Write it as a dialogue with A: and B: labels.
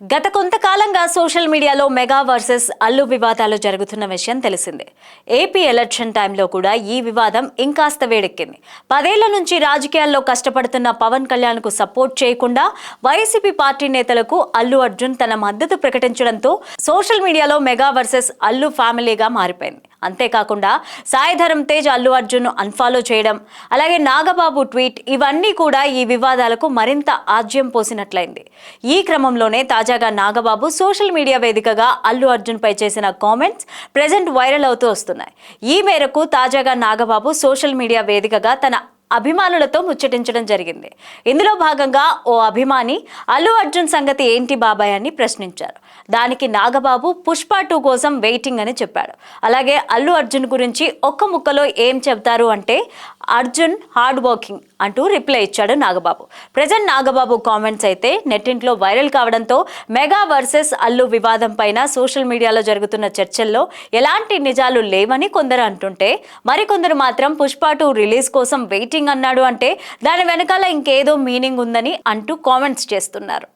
A: గత కొంతకాలంగా సోషల్ మీడియాలో మెగా వర్సెస్ అల్లు వివాదాలు జరుగుతున్న విషయం తెలిసిందే. ఏపీ ఎలక్షన్ టైంలో కూడా ఈ వివాదం ఇంకాస్త వేడెక్కింది. పదేళ్ళ నుంచి రాజకీయాల్లో కష్టపడుతున్న పవన్ కళ్యాణ్కు సపోర్ట్ చేయకుండా వైసీపీ పార్టీ నేతలకు అల్లు అర్జున్ తన మద్దతు ప్రకటించడంతో సోషల్ మీడియాలో మెగా వర్సెస్ అల్లు ఫ్యామిలీగా మారిపోయింది. అంతేకాకుండా సాయిధరం తేజ్ అల్లు అర్జున్ అన్ఫాలో చేయడం అలాగే నాగబాబు ట్వీట్ ఇవన్నీ కూడా ఈ వివాదాలకు మరింత ఆజ్యం పోసినట్లయింది. ఈ క్రమంలోనే తాజాగా నాగబాబు సోషల్ మీడియా వేదికగా అల్లు అర్జున్ పై చేసిన కామెంట్స్ ప్రజెంట్ వైరల్ అవుతూ వస్తున్నాయి. ఈ మేరకు తాజాగా నాగబాబు సోషల్ మీడియా వేదికగా తన అభిమానులతో ముచ్చటించడం జరిగింది. ఇందులో భాగంగా ఓ అభిమాని అల్లు అర్జున్ సంగతి ఏంటి బాబాయ్ అని ప్రశ్నించారు. దానికి నాగబాబు పుష్ప టూ కోసం వెయిటింగ్ అని చెప్పాడు. అలాగే అల్లు అర్జున్ గురించి ఒక్క ముక్కలో ఏం చెబుతారు అంటే అర్జున్ హార్డ్ వర్కింగ్ అంటూ రిప్లై ఇచ్చాడు నాగబాబు. ప్రజెంట్ నాగబాబు కామెంట్స్ అయితే నెట్టింట్లో వైరల్ కావడంతో మెగా వర్సెస్ అల్లు వివాదం పైన సోషల్ మీడియాలో జరుగుతున్న చర్చల్లో ఎలాంటి నిజాలు లేవని కొందరు అంటుంటే మరికొందరు మాత్రం పుష్ప టూ రిలీజ్ కోసం వెయిటింగ్ అన్నాడు అంటే దాని వెనకాల ఇంకేదో మీనింగ్ ఉందని అంటూ కామెంట్స్ చేస్తున్నారు.